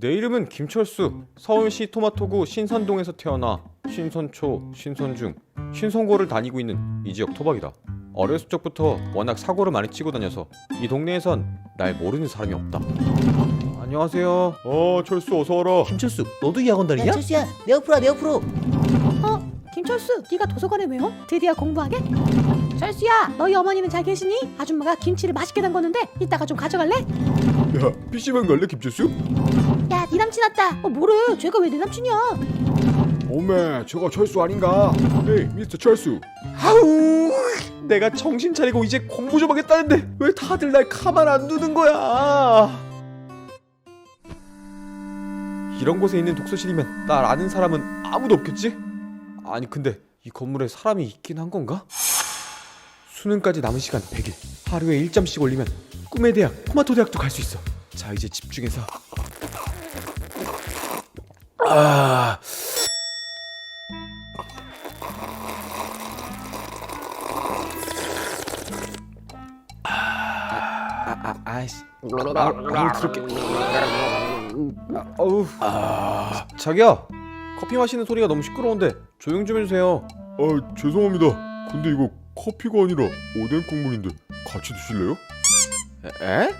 내 이름은 김철수. 서울시 토마토구 신선동에서 태어나 신선초, 신선중, 신선고를 다니고 있는 이 지역 토박이다. 어렸을 적부터 워낙 사고를 많이 치고 다녀서 이 동네에선 날 모르는 사람이 없다. 안녕하세요. 어, 철수 어서 와라. 김철수 너도 이 학원 다니냐? 야, 철수야, 내 옆으로 내 옆으로. 김철수, 네가 도서관에 왜 와? 드디어 공부하게? 철수야, 너희 어머니는 잘 계시니? 아줌마가 김치를 맛있게 담궜는데 이따가 좀 가져갈래? 야, PC방 갈래 김철수? 야, 네 남친 왔다. 어, 뭐래? 쟤가 왜 내 남친이야? 오메, 저거 철수 아닌가? 에이, 미스터 철수. 아우, 내가 정신 차리고 이제 공부 좀 하겠다는데 왜 다들 날 가만 안 두는 거야? 이런 곳에 있는 독서실이면 날 아는 사람은 아무도 없겠지? 아니 근데 이 건물에 사람이 있긴 한 건가? 수능까지 남은 시간 100일 하루에 1점씩 올리면 꿈의 대학 토마토 대학도 갈 수 있어 자 이제 집중해서 아 아, 아, 아이씨. 아, 물 들을게. 아, 어우. 아, 자기야. 커피 마시는 소리가 너무 시끄러운데 조용 좀 해주세요. 아 죄송합니다. 근데 이거 커피가 아니라 오뎅 국물인데 같이 드실래요? 에?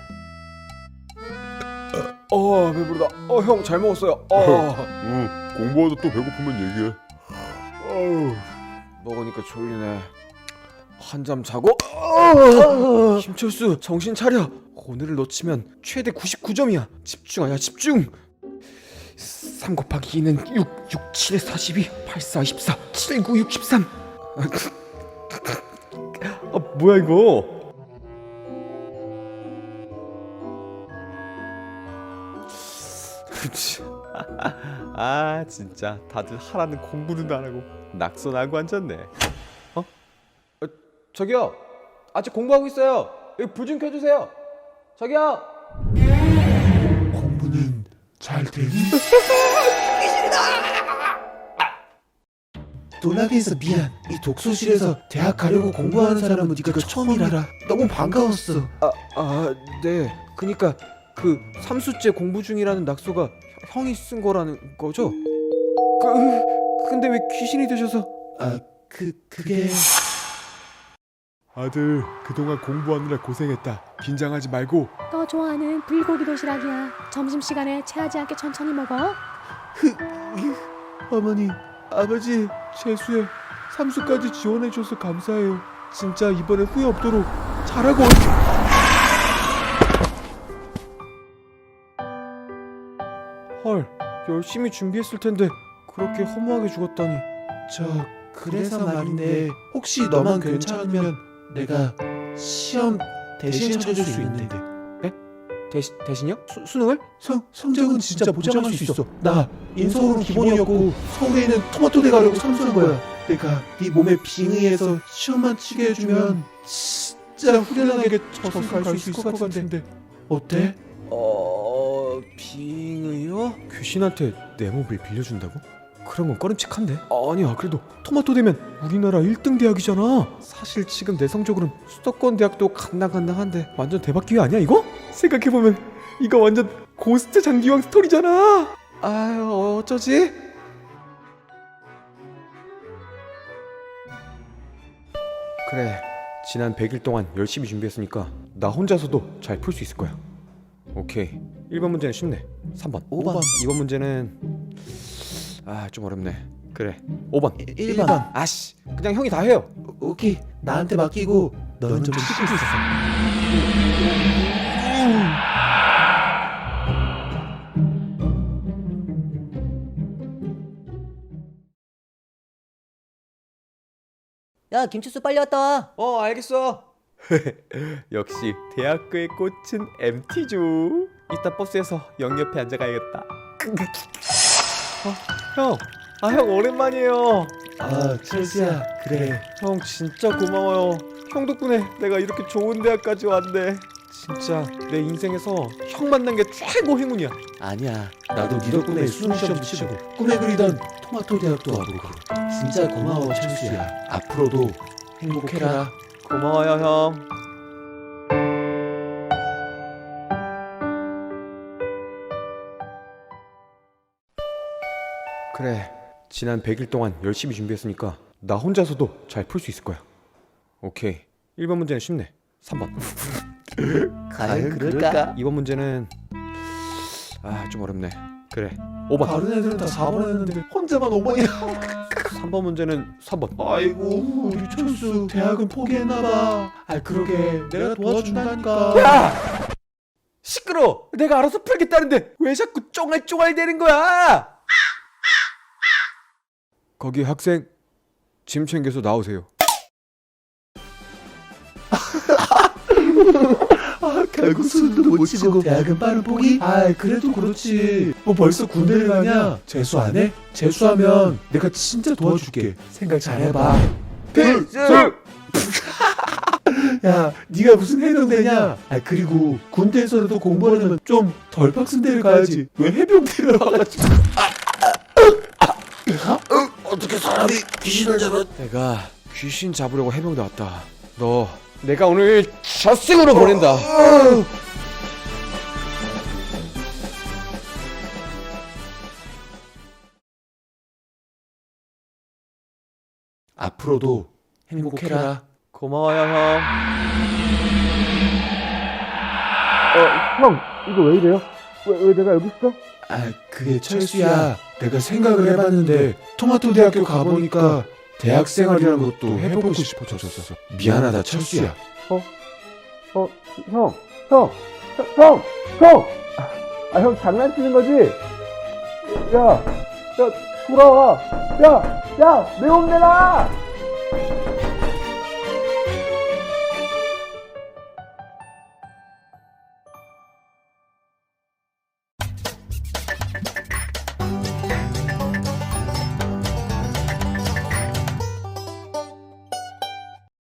어 배부르다. 어 형 잘 먹었어요. 어 응. 공부하다 또 배고프면 얘기해. 아우. 먹으니까 졸리네. 한잠 자고. 어! 김철수 정신 차려. 오늘을 놓치면 최대 99점이야. 집중하냐 집중. 3 곱하기 2는 6, 6, 7에 42, 8, 4, 24, 7, 9, 63. 아 뭐야 이거? 아 진짜 다들 하라는 공부는 안 하고 낙선하고 앉았네. 어? 어 저기요 아직 공부하고 있어요. 여기 불 좀 켜주세요. 저기요. 공부는 잘 되니? 놀라게 해서 미안 이 독서실에서 대학 가려고 공부하는 사람은 네가 처음이라 너무 반가웠어 아 네. 그니까 그 삼수째 공부 중이라는 낙서가 형- 형이 쓴 거라는 거죠? 그 근데 왜 귀신이 되셔서? 아 그 그게 아들 그동안 공부하느라 고생했다. 긴장하지 말고 너 좋아하는 불고기 도시락이야. 점심시간에 체하지 않게 천천히 먹어. 어머니 아버지 재수에 삼수까지 지원해줘서 감사해요. 진짜 이번에 후회 없도록 잘하고 헐 열심히 준비했을 텐데 그렇게 허무하게 죽었다니. 저 그래서 말인데 혹시 너만 괜찮으면 내가 시험 대신 쳐줄 수 있는데 대신 대신요? 수, 수능을? 성, 성적은 진짜 보장할 수 있어 나 인서울은 기본이었고 서울에 있는 토마토 대 가려고 삼수한 거야 내가 네 몸에 빙의해서 시험만 치게 해주면 진짜 후련하게 저승 갈수 있을 것 같은데 어때? 어 빙의 요? 귀신한테 내 몸을 빌려준다고? 그런 건 꺼림칙한데? 아니야 그래도 토마토 되면 우리나라 1등 대학이잖아 사실 지금 내 성적으로는 수도권 대학도 간당간당한데 완전 대박 기회 아니야 이거? 생각해보면 이거 완전 고스트 장기왕 스토리잖아 아유 어쩌지? 그래 지난 100일 동안 열심히 준비했으니까 나 혼자서도 잘 풀 수 있을 거야 오케이 1번 문제는 쉽네. 3번. 5번. 2번. 문제는 아 좀 어렵네. 그래. 5번. 1 번. 아씨. 그냥 형이 다 해요. 오케이. 나한테 맡기고 너는 좀 씻고 있었어. 야, 김철수 빨리 왔다. 와. 어 알겠어. 역시 대학교의 꽃은 MT죠 이따 버스에서 영 옆에 앉아가야겠다 어, 형, 아 형 오랜만이에요. 아 철수야 그래 형 진짜 고마워요. 형 덕분에 내가 이렇게 좋은 대학까지 왔네. 진짜 내 인생에서 형 만난 게 최고 행운이야. 아니야 나도 네 덕분에 수능 시험도 치고 꿈에 그리던 토마토 대학도 와보고 진짜 고마워 철수야 앞으로도 행복해라 고마워요 형. 그래. 지난 100일 동안 열심히 준비했으니까 나 혼자서도 잘 풀 수 있을 거야. 오케이. 1번 문제는 쉽네. 3번. 과연 그럴까? 2번 문제는 아 좀 어렵네. 그래. 5번. 다른 애들은 다 4번 했는데 혼자만 5번이야? 3번 문제는 3번. 아이고 우리 철수 대학은 포기했나봐. 아 그러게. 내가 도와준다니까. 야! 시끄러! 내가 알아서 풀겠다는데 왜 자꾸 쫑알쫑알 대는 거야? 거기 학생 짐 챙겨서 나오세요. 아 결국 수능도 못 치고 대학은 빠른 포기? 아 그래도 그렇지 뭐 벌써 군대를 가냐? 재수 안 해? 재수하면 내가 진짜 도와줄게 생각 잘해봐 필수! 야 네가 무슨 해병대냐? 아 그리고 군대에서라도 공부하려면 좀 덜 빡센 데를 가야지 왜 해병대를 와가지고 사람이 귀신을 잡아 내가 귀신 잡으려고 해병대 왔다. 너 내가 오늘 젖승으로 보낸다. 앞으로도 행복해라 고마워요 형. 어, 형 이거 왜 이래요? 왜, 왜 내가 여기 있어? 아 그게 철수야 내가 생각을 해봤는데 토마토 대학교 가보니까 대학 생활이라는 것도 해보고 싶어졌어 미안하다 철수야 어, 형, 형, 형, 형! 아, 형 장난치는 거지? 야, 야, 돌아와! 야, 야, 내몸 내놔!